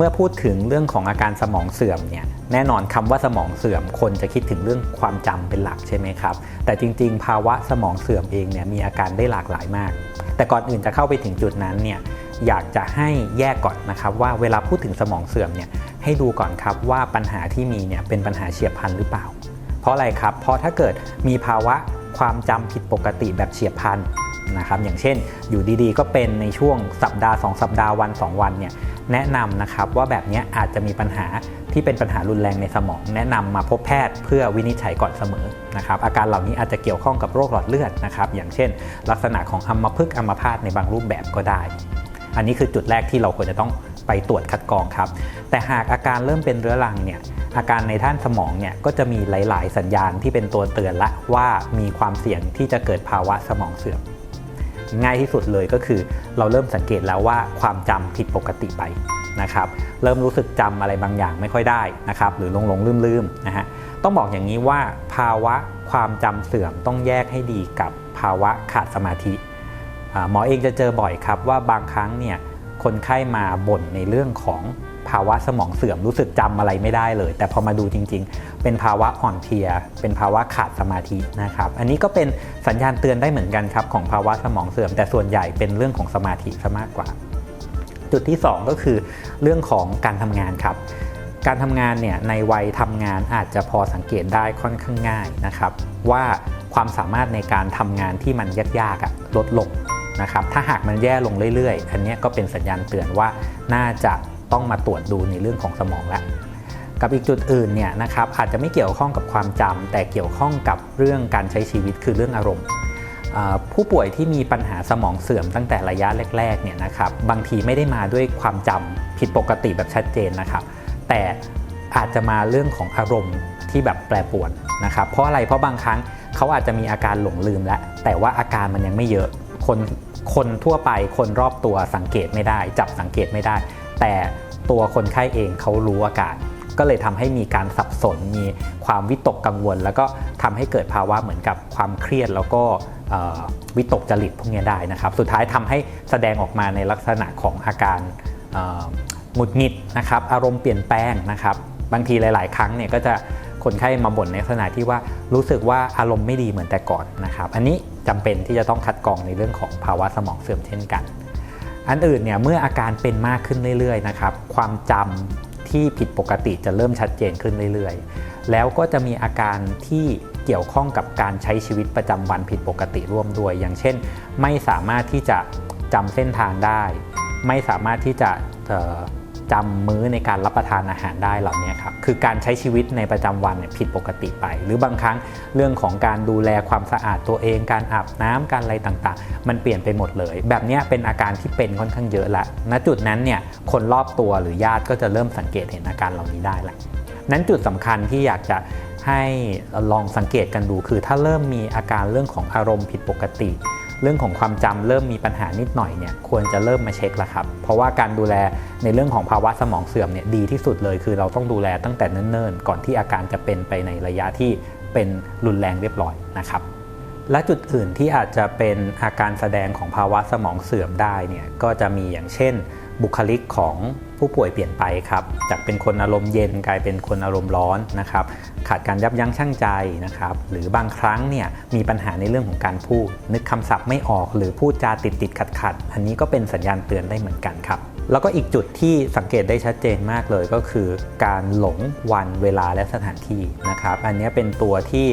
เมื่อพูดถึงเรื่องของอาการสมองเสื่อมเนี่ยแน่นอนคำว่าสมองเสื่อม คนจะคิดถึงเรื่องความจำเป็นหลักใช่ไหมครับ แต่จริง ๆ ภาวะสมองเสื่อมเองเนี่ยมีอาการได้หลากหลายมาก แต่ก่อนอื่นจะเข้าไปถึงจุดนั้นเนี่ยอยากจะให้แยกก่อนนะครับว่าเวลาพูดถึงสมองเสื่อมเนี่ยให้ดูก่อนครับว่าปัญหาที่มีเนี่ยเป็นปัญหาเฉียบพลันหรือเปล่า เพราะอะไรครับเพราะถ้าเกิดมีภาวะความจำผิดปกติแบบเฉียบพลัน นะครับอย่างเช่นอยู่ดีๆ ก็เป็นในช่วงสัปดาห์ 2 สัปดาห์วัน 2 วันเนี่ยแนะนำนะครับว่าแบบนี้อาจจะมีปัญหาที่เป็นปัญหารุนแรงในสมอง แนะนำมาพบแพทย์เพื่อวินิจฉัยก่อนเสมอนะครับอาการเหล่านี้อาจจะเกี่ยวข้องกับโรคหลอดเลือดนะครับอย่างเช่น ลักษณะของอัมพฤกษ์อัมพาตในบางรูปแบบก็ได้ อันนี้คือจุดแรกที่เราควรจะต้องไปตรวจคัดกรองครับ แต่หากอาการเริ่มเป็นเรื้อรังเนี่ยอาการในท่านสมองเนี่ยก็จะมีหลาย ๆ สัญญาณที่เป็นตัวเตือนละว่ามีความเสี่ยงที่จะเกิดภาวะสมองเสื่อม ง่ายที่สุดเลยก็คือ เราเริ่มสังเกตแล้วว่าความจำผิดปกติไปนะครับเริ่มรู้สึกจำอะไรบางอย่างไม่ค่อยได้นะครับหรือหลงหลงลืมลืมๆนะฮะต้องบอกอย่างนี้ว่าภาวะความจำเสื่อมต้องแยกให้ดีกับภาวะขาดสมาธิหมอเองจะเจอบ่อยครับว่าบางครั้งเนี่ยคนไข้มาบ่นในเรื่องของ ภาวะสมองเสื่อมรู้สึกจำอะไรไม่ได้เลย แต่พอมาดูจริง ๆ เป็นภาวะอ่อนเพลีย เป็นภาวะขาดสมาธินะครับอันนี้ก็เป็นสัญญาณเตือนได้เหมือนกันครับของภาวะสมองเสื่อม แต่ส่วนใหญ่เป็นเรื่องของสมาธิซะมากกว่า จุดที่ 2 ก็คือเรื่องของการทำงานครับการทำงานเนี่ยในวัยทำงานอาจจะพอสังเกตได้ค่อนข้างง่ายนะครับ ว่าความสามารถในการทำงานที่มันยากๆลดลงนะครับถ้าหากมันแย่ลงเรื่อยๆ อันนี้ก็เป็นสัญญาณเตือนว่าน่าจะ ต้องมาตรวจดูในเรื่องของสมองแล้วกับอีกจุดอื่นเนี่ยนะครับอาจจะไม่เกี่ยวข้องกับความจำแต่เกี่ยวข้องกับเรื่องการใช้ชีวิตคือเรื่องอารมณ์ ผู้ป่วยที่มีปัญหาสมองเสื่อมตั้งแต่ระยะแรกๆเนี่ยนะครับบางทีไม่ได้มาด้วยความจำผิดปกติแบบชัดเจนนะครับ แต่อาจจะมาเรื่องของอารมณ์ที่แบบแปรปรวนนะครับ เพราะอะไรเพราะบางครั้งเขาอาจจะมีอาการหลงลืมแล้วแต่ว่าอาการมันยังไม่เยอะคนคนทั่วไปคนรอบตัวสังเกตไม่ได้ จับสังเกตไม่ได้ แต่ตัวคนไข้เองเขารู้อาการ ก็เลยทำให้มีการสับสน มีความวิตกกังวล แล้วก็ทำให้เกิดภาวะเหมือนกับความเครียดแล้วก็วิตกจริตพวกนี้ได้นะครับ สุดท้ายทำให้แสดงออกมาในลักษณะของอาการหงุดหงิดนะครับ อารมณ์เปลี่ยนแปลงนะครับ บางทีหลาย ๆ ครั้งเนี่ยก็จะคนไข้มาบ่นในลักษณะที่ว่ารู้สึกว่าอารมณ์ไม่ดีเหมือนแต่ก่อนนะครับ อันนี้จำเป็นที่จะต้องคัดกรองในเรื่องของภาวะสมองเสื่อมเช่นกัน อันอื่นเนี่ยเมื่ออาการเป็นมากขึ้นเรื่อยๆนะครับความจำที่ผิดปกติจะเริ่มชัดเจนขึ้นเรื่อยๆ แล้วก็จะมีอาการที่เกี่ยวข้องกับการใช้ชีวิตประจำวันผิดปกติร่วมด้วย อย่างเช่น ไม่สามารถที่จะจำเส้นทางได้ ไม่สามารถที่จะ จำมื้อในการรับประทานอาหารได้เหล่านี้ครับคือการใช้ชีวิตในประจำวันเนี่ยผิดปกติไป หรือบางครั้งเรื่องของการดูแลความสะอาดตัวเอง การอาบน้ำการอะไรต่างๆ มันเปลี่ยนไปหมดเลย แบบนี้เป็นอาการที่เป็นค่อนข้างเยอะละณจุดนั้นเนี่ยคนรอบตัวหรือญาติก็จะเริ่มสังเกตเห็นอาการเหล่านี้ได้ละนั้นจุดสำคัญที่อยากจะให้ลองสังเกตกันดูคือถ้าเริ่มมีอาการเรื่องของอารมณ์ผิดปกติ เรื่องของความจำเริ่มมีปัญหานิดหน่อยเนี่ยควรจะเริ่มมาเช็คแล้วครับ เพราะว่าการดูแลในเรื่องของภาวะสมองเสื่อมเนี่ยดีที่สุดเลย คือเราต้องดูแลตั้งแต่เนิ่นๆ ก่อนที่อาการจะเป็นไปในระยะที่เป็นรุนแรงเรียบร้อยนะครับและจุดอื่นที่อาจจะเป็นอาการแสดงของภาวะสมองเสื่อมได้เนี่ยก็จะมีอย่างเช่น บุคลิกของผู้ป่วยเปลี่ยนไปครับ จากเป็นคนอารมณ์เย็นกลายเป็นคนอารมณ์ร้อนนะครับ ขาดการยับยั้งชั่งใจนะครับ หรือบางครั้งเนี่ยมีปัญหาในเรื่องของการพูด นึกคำศัพท์ไม่ออกหรือพูดจาติดติดขัดขัดอันนี้ก็เป็นสัญญาณเตือนได้เหมือนกันครับ แล้วก็อีกจุดที่สังเกตได้ชัดเจนมากเลยก็คือ การหลงวันเวลาและสถานที่นะครับ อันนี้เป็นตัวที่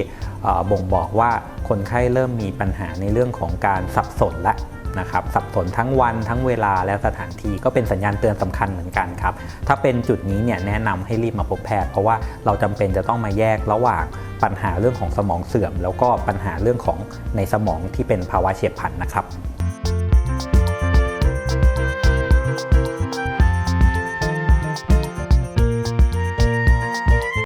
บ่งบอกว่าคนไข้เริ่มมีปัญหาในเรื่องของการสับสนและ นะครับสับสนทั้งวันทั้งเวลาและสถานที่ก็เป็นสัญญาณเตือนสำคัญเหมือนกันครับ ถ้าเป็นจุดนี้เนี่ยแนะนำให้รีบมาพบแพทย์ เพราะว่าเราจำเป็นจะต้องมาแยกระหว่างปัญหาเรื่องของสมองเสื่อม แล้วก็ปัญหาเรื่องของในสมองที่เป็นภาวะเฉียบพลันนะครับ